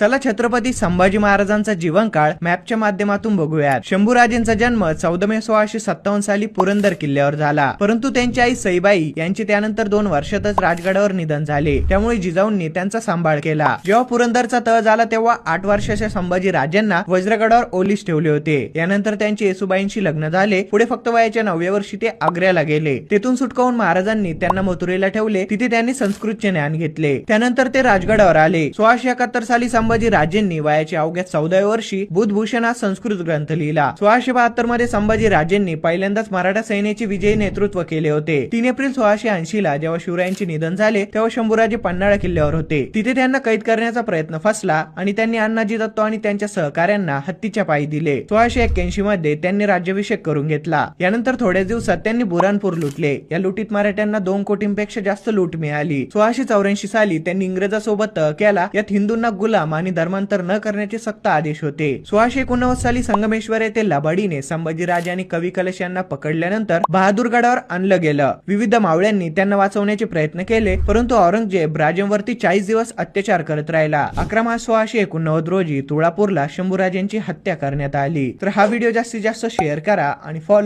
चला छत्रपती संभाजी महाराजांचा जीवनकाळ मॅपच्या माध्यमातून बघूयात. शंभूराजेंचा जन्म चौदा मे सोळाशे सत्तावन्न साली पुरंदर किल्ल्यावर झाला. परंतु त्यांची आई सईबाई यांचे त्यानंतर दोन वर्षातच राजगडावर निधन झाले. त्यामुळे जिजाऊंनी त्यांचा सांभाळ केला. जेव्हा पुरंदरचा तह झाला तेव्हा आठ वर्षाच्या संभाजी राजांना वज्रगडावर ओलीस ठेवले होते. यानंतर त्यांचे येसुबाईंशी लग्न झाले. पुढे फक्त वयाच्या नवव्या वर्षी ते आग्र्याला गेले. तेथून सुटकावून महाराजांनी त्यांना मथुरेला ठेवले. तिथे त्यांनी संस्कृतचे ज्ञान घेतले. त्यानंतर ते राजगडावर आले. सोळाशे एकाहत्तर साली संभाजी राजेंनी वयाच्या अवघ्या चौदाव्या वर्षी बुधभूषण हा संस्कृत ग्रंथ लिहिला. सोळाशे बहात्तरमध्ये संभाजी राजेंनी पहिल्यांदाच मराठा सैन्याचे विजयी नेतृत्व केले होते. तीन एप्रिल सोळाशे ऐंशी ला जेव्हा शिवरायांचे निधन झाले तेव्हा शंभूराजे पन्हाळा किल्ल्यावर होते. तिथे त्यांना कैद करण्याचा प्रयत्न फसला आणि त्यांनी अण्णाजी दत्तो आणि त्यांच्या सहकाऱ्यांना हत्तीच्या पायी दिले. सोळाशे एक्क्याऐंशी मध्ये त्यांनी राज्याभिषेक करून घेतला. यानंतर थोड्याच दिवसात त्यांनी बुरानपूर लुटले. या लुटीत मराठ्यांना दोन कोटींपेक्षा जास्त लूट मिळाली. सोळाशे चौऱ्याऐंशी साली त्यांनी इंग्रजासोबत तह केला यात हिंदूंना गुलाम आणि धर्मांतर न करण्याचे सक्त आदेश होते. सोळाशे एकोणनव्वद साली संगमेश्वर येथे लबाडीने संभाजीराजे आणि कवी कलश यांना पकडल्यानंतर बहादूरगडावर आणलं गेलं. विविध मावळ्यांनी त्यांना वाचवण्याचे प्रयत्न केले परंतु औरंगजेब राजांवरती चाळीस दिवस अत्याचार करत राहिला. अकरा मार्च सोळाशे एकोणनव्वद रोजी तुळापूरला शंभूराजेंची हत्या करण्यात आली. तर हा व्हिडिओ जास्तीत जास्त शेअर करा आणि फॉलो